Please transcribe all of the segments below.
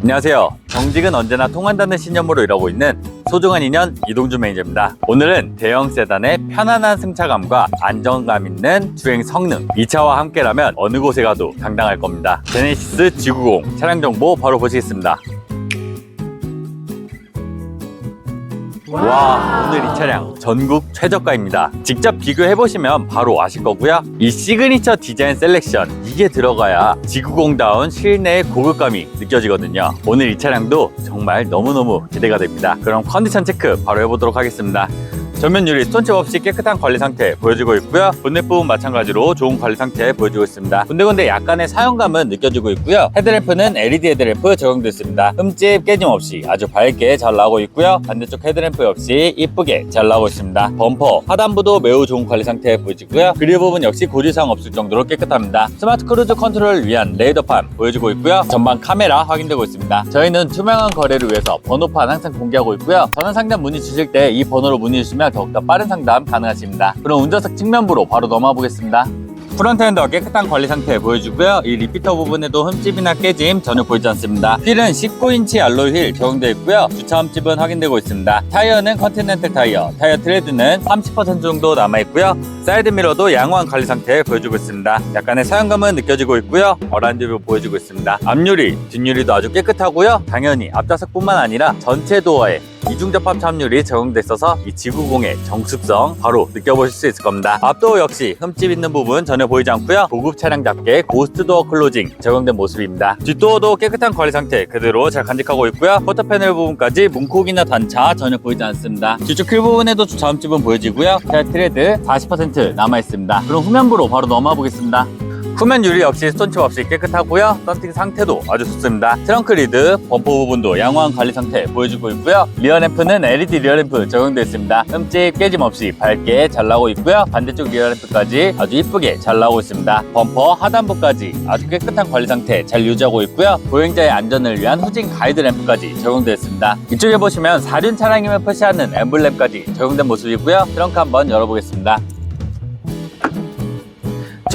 안녕하세요. 정직은 언제나 통한다는 신념으로 일하고 있는 소중한 인연 이동준 매니저입니다. 오늘은 대형 세단의 편안한 승차감과 안정감 있는 주행 성능 이 차와 함께라면 어느 곳에 가도 당당할 겁니다. 제네시스 G90 차량 정보 바로 보시겠습니다. 와 오늘 이 차량 전국 최저가입니다. 직접 비교해보시면 바로 아실 거고요. 이 시그니처 디자인 셀렉션 이게 들어가야 지구공다운 실내의 고급감이 느껴지거든요. 오늘 이 차량도 정말 너무너무 기대가 됩니다. 그럼 컨디션 체크 바로 해보도록 하겠습니다 전면 유리 스톤칩 없이 깨끗한 관리 상태 보여지고 있고요. 본넷 부분 마찬가지로 좋은 관리 상태 보여지고 있습니다. 군데군데 약간의 사용감은 느껴지고 있고요. 헤드램프는 LED 헤드램프 적용되어 있습니다. 흠집 깨짐 없이 아주 밝게 잘 나오고 있고요. 반대쪽 헤드램프 역시 이쁘게 잘 나오고 있습니다. 범퍼, 하단부도 매우 좋은 관리 상태 보여지고요. 그릴 부분 역시 고지사항 없을 정도로 깨끗합니다. 스마트 크루즈 컨트롤을 위한 레이더판 보여지고 있고요. 전방 카메라 확인되고 있습니다. 저희는 투명한 거래를 위해서 번호판 항상 공개하고 있고요. 전화 상담 문의 주실 때 이 번호로 문의 주시면 더욱더 빠른 상담 가능하십니다. 그럼 운전석 측면부로 바로 넘어가 보겠습니다. 프론트엔더 깨끗한 관리 상태 보여주고요. 이 리피터 부분에도 흠집이나 깨짐 전혀 보이지 않습니다. 휠은 19인치 알로이 휠 적용되어 있고요. 주차 흠집은 확인되고 있습니다. 타이어는 컨티넨탈 타이어, 타이어 트레드는 30% 정도 남아있고요. 사이드 미러도 양호한 관리 상태 보여주고 있습니다. 약간의 사용감은 느껴지고 있고요. 어란지뷰 보여주고 있습니다. 앞유리, 뒷유리도 아주 깨끗하고요. 당연히 앞좌석뿐만 아니라 전체 도어에 이중접합 참률이 적용돼 있어서 이 지구공의 정숙성 바로 느껴보실 수 있을 겁니다. 앞도어 역시 흠집 있는 부분 전혀 보이지 않고요. 고급 차량답게 고스트 도어 클로징 적용된 모습입니다. 뒷도어도 깨끗한 관리 상태 그대로 잘 간직하고 있고요. 포터 패널 부분까지 문콕이나 단차 전혀 보이지 않습니다. 뒤쪽 휠 부분에도 주차 흠집은 보여지고요. 타이어 트레드 40% 남아 있습니다. 그럼 후면부로 바로 넘어가 보겠습니다. 후면 유리 역시 스톤칩 없이 깨끗하고요. 썬팅 상태도 아주 좋습니다. 트렁크 리드, 범퍼 부분도 양호한 관리 상태 보여주고 있고요. 리어 램프는 LED 리어 램프 적용되어 있습니다. 흠집 깨짐 없이 밝게 잘 나오고 있고요. 반대쪽 리어 램프까지 아주 이쁘게 잘 나오고 있습니다. 범퍼 하단부까지 아주 깨끗한 관리 상태 잘 유지하고 있고요. 보행자의 안전을 위한 후진 가이드 램프까지 적용되어 있습니다. 이쪽에 보시면 사륜 차량임을 표시하는 엠블렘까지 적용된 모습이고요. 트렁크 한번 열어보겠습니다.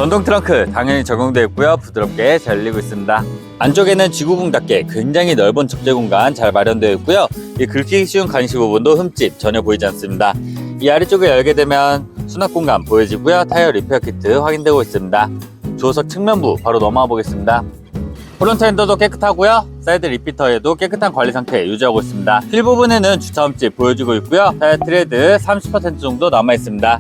전동 트렁크 당연히 적용되어 있고요. 부드럽게 잘 열리고 있습니다. 안쪽에는 지구공답게 굉장히 넓은 접재 공간 잘 마련되어 있고요. 이 긁히기 쉬운 간시 부분도 흠집 전혀 보이지 않습니다. 이 아래쪽을 열게 되면 수납 공간 보여지고요. 타이어 리페어 키트 확인되고 있습니다. 조석 측면부 바로 넘어가 보겠습니다. 프론트 엔더도 깨끗하고요. 사이드 리피터에도 깨끗한 관리 상태 유지하고 있습니다. 휠 부분에는 주차 흠집 보여주고 있고요. 타이어 트레드 30% 정도 남아 있습니다.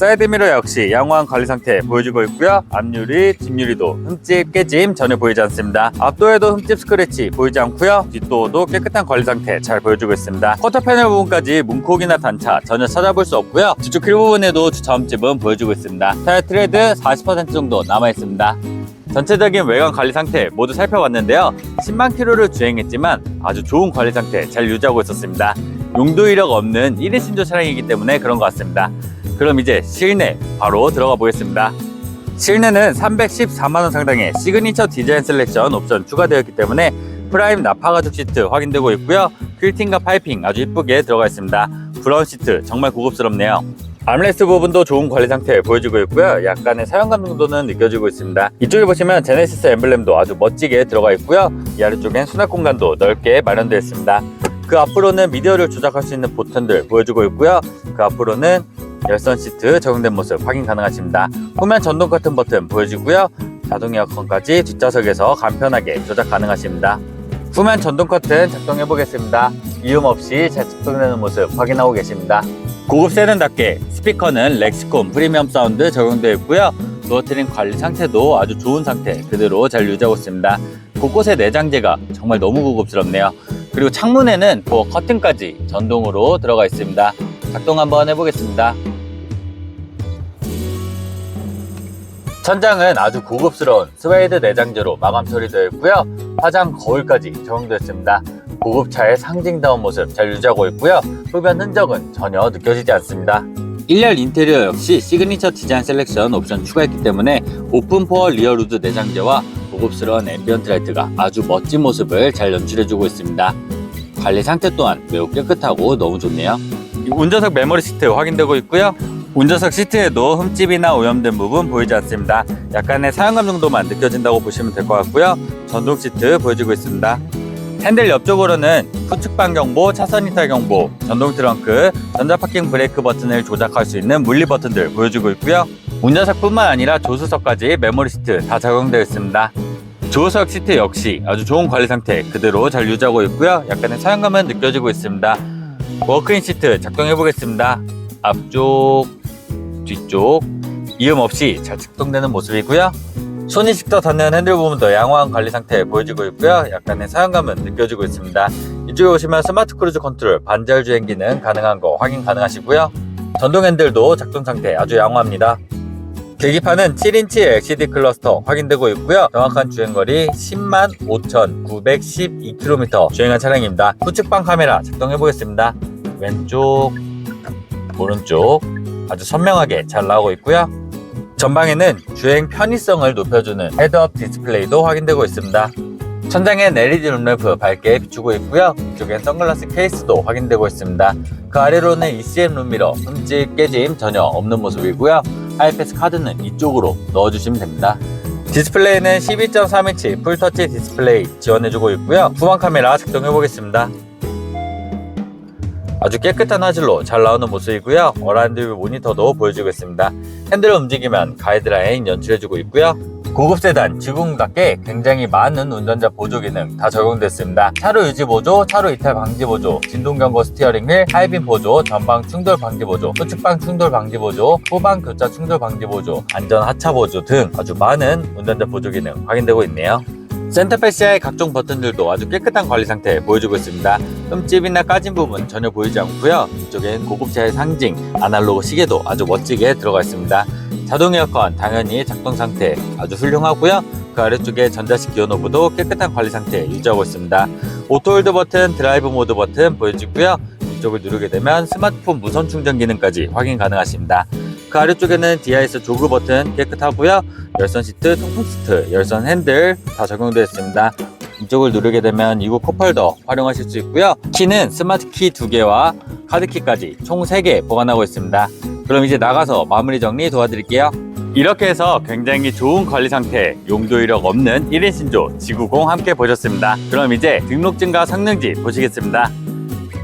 사이드 미러 역시 양호한 관리 상태 보여주고 있고요. 앞유리, 뒷유리도 흠집, 깨짐 전혀 보이지 않습니다. 앞도에도 흠집 스크래치 보이지 않고요. 뒷도어도 깨끗한 관리 상태 잘 보여주고 있습니다. 쿼터 패널 부분까지 문콕이나 단차 전혀 찾아볼 수 없고요. 뒤쪽 휠 부분에도 주차 흠집은 보여주고 있습니다. 타이어 트레드 40% 정도 남아 있습니다. 전체적인 외관 관리 상태 모두 살펴봤는데요. 10만 킬로를 주행했지만 아주 좋은 관리 상태 잘 유지하고 있었습니다. 용도 이력 없는 1인 신조 차량이기 때문에 그런 것 같습니다. 그럼 이제 실내 바로 들어가 보겠습니다. 실내는 314만원 상당의 시그니처 디자인 셀렉션 옵션 추가되었기 때문에 프라임 나파 가죽 시트 확인되고 있고요. 퀼팅과 파이핑 아주 이쁘게 들어가 있습니다. 브라운 시트 정말 고급스럽네요. 암레스트 부분도 좋은 관리 상태 보여주고 있고요. 약간의 사용감 정도는 느껴지고 있습니다. 이쪽에 보시면 제네시스 엠블렘도 아주 멋지게 들어가 있고요. 이 아래쪽엔 수납 공간도 넓게 마련되어 있습니다. 그 앞으로는 미디어를 조작할 수 있는 버튼들 보여주고 있고요. 그 앞으로는 열선 시트 적용된 모습 확인 가능하십니다. 후면 전동 커튼 버튼 보여주고요. 자동 에어컨까지 뒷좌석에서 간편하게 조작 가능하십니다. 후면 전동 커튼 작동해 보겠습니다. 이음 없이 잘 작동되는 모습 확인하고 계십니다. 고급 세단답게 스피커는 렉시콤 프리미엄 사운드 적용되어 있고요. 도어 트림 관리 상태도 아주 좋은 상태 그대로 잘 유지하고 있습니다. 곳곳에 내장재가 정말 너무 고급스럽네요. 그리고 창문에는 도어 커튼까지 전동으로 들어가 있습니다. 작동 한번 해보겠습니다. 천장은 아주 고급스러운 스웨이드 내장재로 마감 처리되어 있고요. 화장 거울까지 적용되었습니다. 고급차의 상징다운 모습 잘 유지하고 있고요. 흡연 흔적은 전혀 느껴지지 않습니다. 1열 인테리어 역시 시그니처 디자인 셀렉션 옵션 추가했기 때문에 오픈 포어 리어 루드 내장재와 고급스러운 앰비언트 라이트가 아주 멋진 모습을 잘 연출해주고 있습니다. 관리 상태 또한 매우 깨끗하고 너무 좋네요. 운전석 메모리 시트 확인되고 있고요. 운전석 시트에도 흠집이나 오염된 부분 보이지 않습니다. 약간의 사용감 정도만 느껴진다고 보시면 될 것 같고요. 전동 시트 보여주고 있습니다. 핸들 옆쪽으로는 후측방 경보, 차선 이탈 경보, 전동 트렁크, 전자 파킹 브레이크 버튼을 조작할 수 있는 물리 버튼들 보여주고 있고요. 운전석뿐만 아니라 조수석까지 메모리 시트 다 적용되어 있습니다. 조수석 시트 역시 아주 좋은 관리 상태 그대로 잘 유지하고 있고요. 약간의 사용감은 느껴지고 있습니다. 워크인 시트 작동해 보겠습니다. 앞쪽, 뒤쪽 이음 없이 잘 작동되는 모습이고요. 손이 직접 닿는 핸들 부분도 양호한 관리 상태 보여지고 있고요. 약간의 사용감은 느껴지고 있습니다. 이쪽에 오시면 스마트 크루즈 컨트롤 반절 주행 기능 가능한 거 확인 가능하시고요. 전동 핸들도 작동 상태 아주 양호합니다. 계기판은 7인치 LCD 클러스터 확인되고 있고요. 정확한 주행거리 10만 5,912km 주행한 차량입니다. 후측방 카메라 작동해 보겠습니다. 왼쪽, 오른쪽 아주 선명하게 잘 나오고 있고요. 전방에는 주행 편의성을 높여주는 헤드업 디스플레이도 확인되고 있습니다. 천장엔 LED 룸램프 밝게 비추고 있고요. 이쪽엔 선글라스 케이스도 확인되고 있습니다. 그 아래로는 ECM 룸미러 흠집 깨짐 전혀 없는 모습이고요. 하이패스 카드는 이쪽으로 넣어주시면 됩니다. 디스플레이는 12.3인치 풀터치 디스플레이 지원해주고 있고요. 후방 카메라 작동해 보겠습니다. 아주 깨끗한 화질로 잘 나오는 모습이고요. 어라운드 뷰 모니터도 보여주고 있습니다. 핸들을 움직이면 가이드라인 연출해주고 있고요. 고급 세단 지궁답게 굉장히 많은 운전자 보조 기능 다 적용됐습니다. 차로 유지 보조, 차로 이탈 방지 보조, 진동 경고 스티어링 휠, 하이빔 보조, 전방 충돌 방지 보조, 후측방 충돌 방지 보조, 후방 교차 충돌 방지 보조, 안전 하차 보조 등 아주 많은 운전자 보조 기능 확인되고 있네요. 센터패시아의 각종 버튼들도 아주 깨끗한 관리 상태 보여주고 있습니다. 흠집이나 까진 부분 전혀 보이지 않고요. 이쪽엔 고급차의 상징 아날로그 시계도 아주 멋지게 들어가 있습니다. 자동 에어컨 당연히 작동 상태 아주 훌륭하고요. 그 아래쪽에 전자식 기어 노브도 깨끗한 관리 상태 유지하고 있습니다. 오토 홀드 버튼, 드라이브 모드 버튼 보여지고요. 이쪽을 누르게 되면 스마트폰 무선 충전 기능까지 확인 가능하십니다. 그 아래쪽에는 DIS 조그 버튼 깨끗하고요. 열선 시트, 통풍 시트, 열선 핸들 다 적용되어 있습니다. 이쪽을 누르게 되면 이구 컵홀더 활용하실 수 있고요. 키는 스마트 키 2개와 카드 키까지 총 3개 보관하고 있습니다. 그럼 이제 나가서 마무리 정리 도와드릴게요. 이렇게 해서 굉장히 좋은 관리 상태, 용도 이력 없는 1인 신조 지구공 함께 보셨습니다. 그럼 이제 등록증과 성능지 보시겠습니다.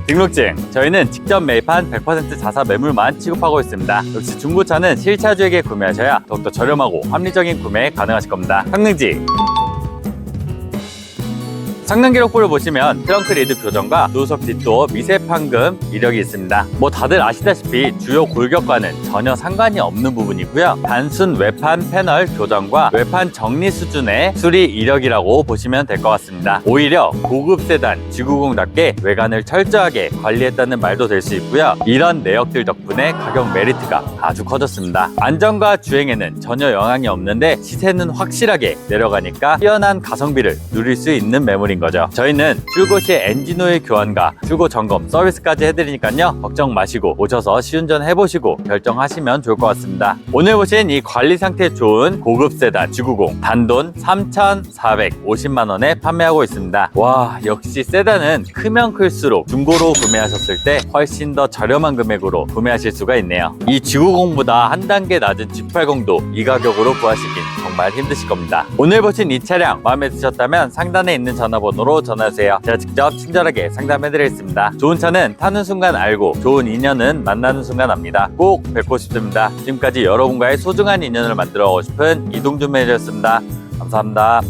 등록증 저희는 직접 매입한 100% 자사 매물만 취급하고 있습니다. 역시 중고차는 실차주에게 구매하셔야 더욱더 저렴하고 합리적인 구매 가능하실 겁니다. 성능지 성능 기록부를 보시면 트렁크 리드 교정과 조수석 뒷도 미세 판금 이력이 있습니다. 뭐 다들 아시다시피 주요 골격과는 전혀 상관이 없는 부분이고요. 단순 외판 패널 교정과 외판 정리 수준의 수리 이력이라고 보시면 될 것 같습니다. 오히려 고급 세단 G90답게 외관을 철저하게 관리했다는 말도 될 수 있고요. 이런 내역들 덕분에 가격 메리트가 아주 커졌습니다. 안전과 주행에는 전혀 영향이 없는데 시세는 확실하게 내려가니까 뛰어난 가성비를 누릴 수 있는 매물 인 거죠. 저희는 출고 시 엔진오일 교환과 출고 점검 서비스까지 해드리니까요. 걱정 마시고 오셔서 시운전 해보시고 결정하시면 좋을 것 같습니다. 오늘 보신 이 관리 상태 좋은 고급 세단 G90 단돈 3,450만 원에 판매하고 있습니다. 와 역시 세단은 크면 클수록 중고로 구매하셨을 때 훨씬 더 저렴한 금액으로 구매하실 수가 있네요. 이 G90보다 한 단계 낮은 G80도 이 가격으로 구하시긴 정말 힘드실 겁니다. 오늘 보신 이 차량 마음에 드셨다면 상단에 있는 전화번호로 전화주세요. 제가 직접 친절하게 상담해드리겠습니다. 좋은 차는 타는 순간 알고 좋은 인연은 만나는 순간 압니다. 꼭 뵙고 싶습니다. 지금까지 여러분과의 소중한 인연을 만들어 가고 싶은 이동준 매니저였습니다. 감사합니다.